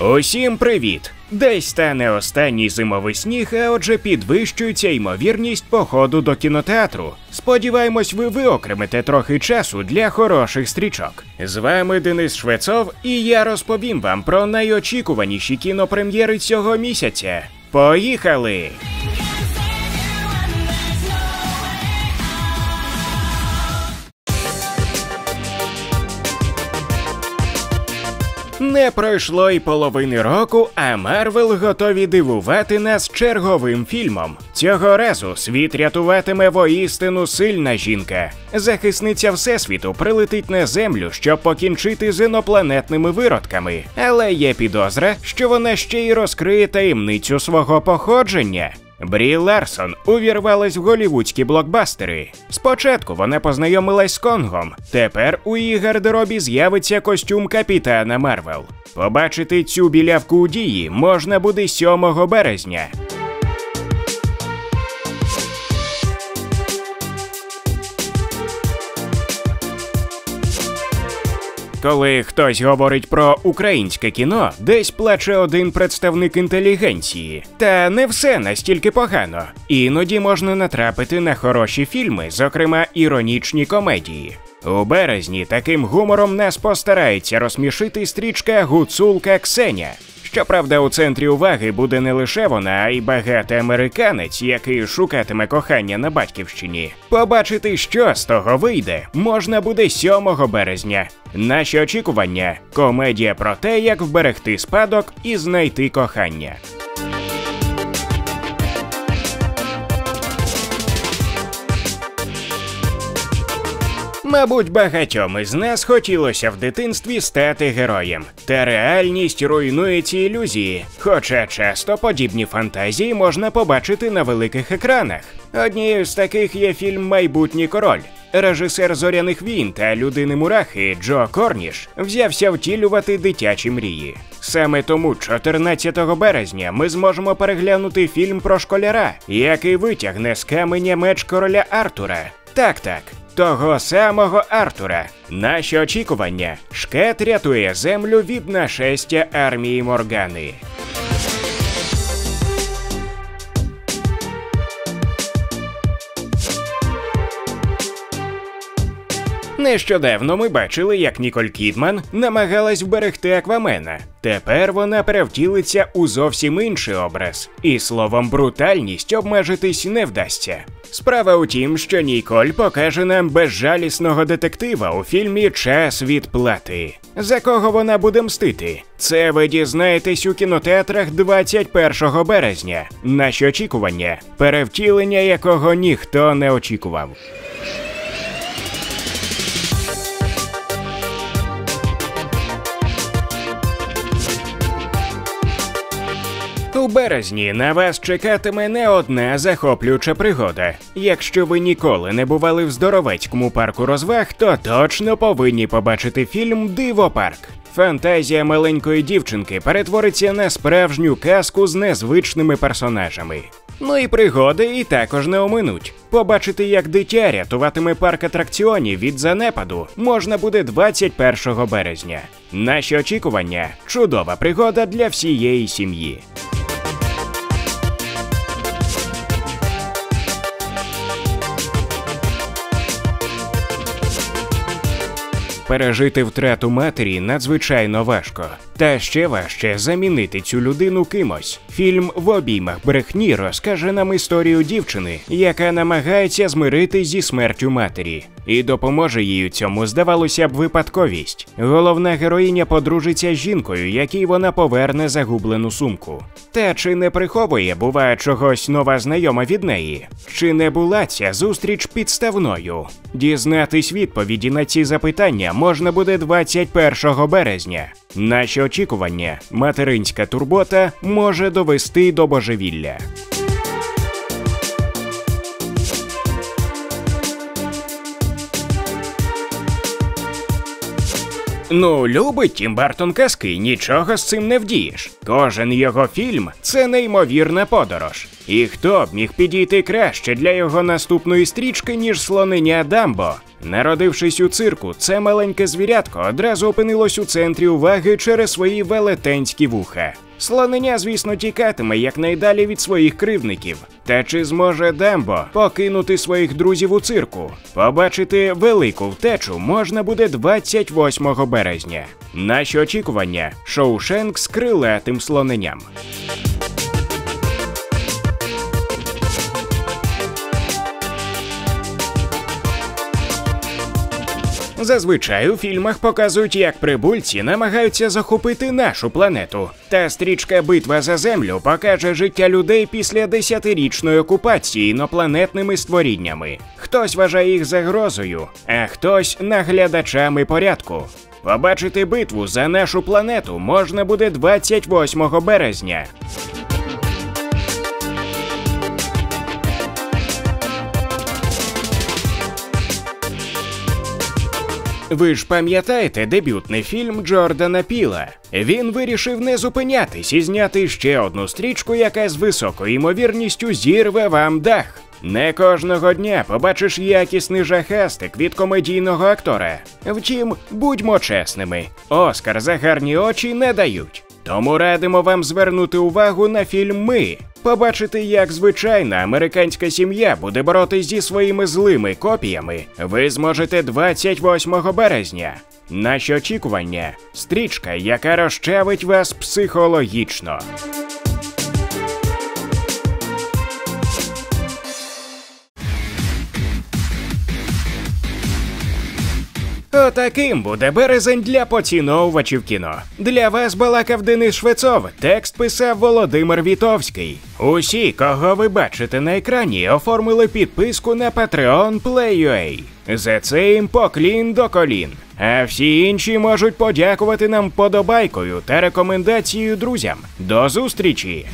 Усім привіт! Десь стане останній зимовий сніг, а отже підвищується ймовірність походу до кінотеатру. Сподіваємось, ви виокремите трохи часу для хороших стрічок. З вами Денис Швецов, і я розповім вам про найочікуваніші кінопрем'єри цього місяця. Поїхали! Не пройшло й половини року, а Марвел готові дивувати нас черговим фільмом. Цього разу світ рятуватиме воістину сильна жінка. Захисниця Всесвіту прилетить на землю, щоб покінчити з інопланетними виродками. Але є підозра, що вона ще й розкриє таємницю свого походження. Брі Ларсон увірвалась в голівудські блокбастери. Спочатку вона познайомилась з Конгом. Тепер у її гардеробі з'явиться костюм капітана Марвел. Побачити цю білявку у дії можна буде 7 березня. Коли хтось говорить про українське кіно, десь плаче один представник інтелігенції. Та не все настільки погано. Іноді можна натрапити на хороші фільми, зокрема іронічні комедії. У березні таким гумором нас постарається розсмішити стрічка Гуцулка Ксеня. Щоправда, у центрі уваги буде не лише вона, а й багатий американець, який шукатиме кохання на батьківщині. Побачити, що з того вийде, можна буде 7 березня. Наші очікування комедія про те, як вберегти спадок і знайти кохання. Мабуть, багатьом із нас хотілося в дитинстві стати героєм, та реальність руйнує ці ілюзії. Хоча часто подібні фантазії можна побачити на великих екранах. Однією з таких є фільм Майбутній король. Режисер зоряних війн та людини мурахи Джо Корніш взявся втілювати дитячі мрії. Саме тому 14 березня ми зможемо переглянути фільм про школяра, який витягне з каменя меч короля Артура. Так, так. Того самого Артура. Наші очікування. Шкет рятує землю від нашестя армії Моргани. Нещодавно ми бачили, як Ніколь Кідман намагалась вберегти Аквамена. Тепер вона перевтілиться у зовсім інший образ, і словом брутальність обмежитись не вдасться. Справа у тім, що Ніколь покаже нам безжалісного детектива у фільмі Час відплати. За кого вона буде мстити? Це ви дізнаєтесь у кінотеатрах 21 березня. Наші очікування, перевтілення якого ніхто не очікував. У березні на вас чекатиме не одна захоплююча пригода. Якщо ви ніколи не бували в здоровецькому парку розваг, то точно повинні побачити фільм Диво парк. Фантазія маленької дівчинки перетвориться на справжню казку з незвичними персонажами. Ну і пригоди і також не оминуть. Побачити, як дитя рятуватиме парк атракціонів від занепаду, можна буде 21 березня. Наші очікування чудова пригода для всієї сім'ї. Пережити втрату матері надзвичайно важко. Та ще важче замінити цю людину кимось. Фільм в обіймах брехні розкаже нам історію дівчини, яка намагається змиритись зі смертю матері, і допоможе їй у цьому, здавалося б, випадковість. Головна героїня подружиться з жінкою, якій вона поверне загублену сумку. Та чи не приховує, буває, чогось нова знайома від неї? Чи не була ця зустріч підставною? Дізнатись відповіді на ці запитання можна буде 21 березня. Наші очікування, материнська турбота може довести до божевілля. Ну, любить Тім Бартон казки, нічого з цим не вдієш. Кожен його фільм це неймовірна подорож. І хто б міг підійти краще для його наступної стрічки, ніж слонення Дамбо? Народившись у цирку, це маленьке звірятко одразу опинилось у центрі уваги через свої велетенські вуха. Слонення, звісно, тікатиме якнайдалі від своїх кривдників. Та чи зможе Дембо покинути своїх друзів у цирку? Побачити велику втечу можна буде 28 березня. Наші очікування Шоушенк з крилатим слоненням. Зазвичай у фільмах показують, як прибульці намагаються захопити нашу планету. Та стрічка Битва за землю покаже життя людей після десятирічної окупації інопланетними створіннями. Хтось вважає їх загрозою, а хтось наглядачами порядку. Побачити битву за нашу планету можна буде 28 березня. Ви ж пам'ятаєте дебютний фільм Джордана Піла? Він вирішив не зупинятись і зняти ще одну стрічку, яка з високою ймовірністю зірве вам дах. Не кожного дня побачиш якісний жахастик від комедійного актора. Втім, будьмо чесними, Оскар за гарні очі не дають. Тому радимо вам звернути увагу на фільм Ми. Побачити, як звичайна американська сім'я буде боротись зі своїми злими копіями, ви зможете 28 березня. Наші очікування стрічка, яка розчавить вас психологічно. Отаким буде березень для поціновувачів кіно. Для вас балакав Денис Швецов. Текст писав Володимир Вітовський. Усі, кого ви бачите на екрані, оформили підписку на Patreon Play.ua. За це їм поклін до колін. А всі інші можуть подякувати нам подобайкою та рекомендацією друзям. До зустрічі!